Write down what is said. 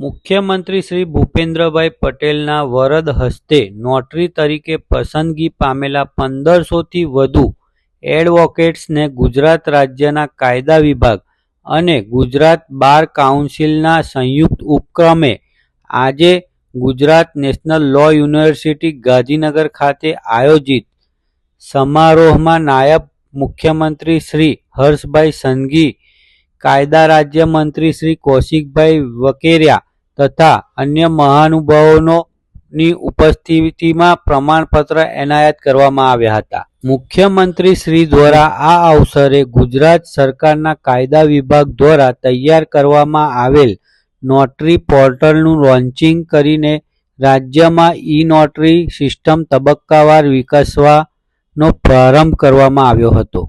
મુખ્યમંત્રી શ્રી ભૂપેન્દ્રભાઈ પટેલના વરદ હસ્તે નોટરી તરીકે પસંદગી પામેલા પંદરસોથી વધુ એડવોકેટ્સને ગુજરાત રાજ્યના કાયદા વિભાગ અને ગુજરાત બાર કાઉન્સિલના સંયુક્ત ઉપક્રમે આજે Gujarat national law university Gandhinagar ખાતે આયોજિત સમારોહમાં નાયબ મુખ્યમંત્રી શ્રી હર્ષભાઈ સંઘી કાયદા રાજ્યમંત્રી શ્રી કૌશિકભાઈ વેકરિયા તથા અન્ય મહાનુભાવોની ઉપસ્થિતિમાં પ્રમાણપત્ર એનાયત કરવામાં આવ્યા હતા. મુખ્યમંત્રી શ્રી દ્વારા આ અવસરે ગુજરાત સરકારના કાયદા વિભાગ દ્વારા તૈયાર કરવામાં આવેલ નોટરી પોર્ટલનું લોન્ચિંગ કરીને રાજ્યમાં ઈ નોટરી સિસ્ટમ તબક્કાવાર વિકસવાનો પ્રારંભ કરવામાં આવ્યો હતો.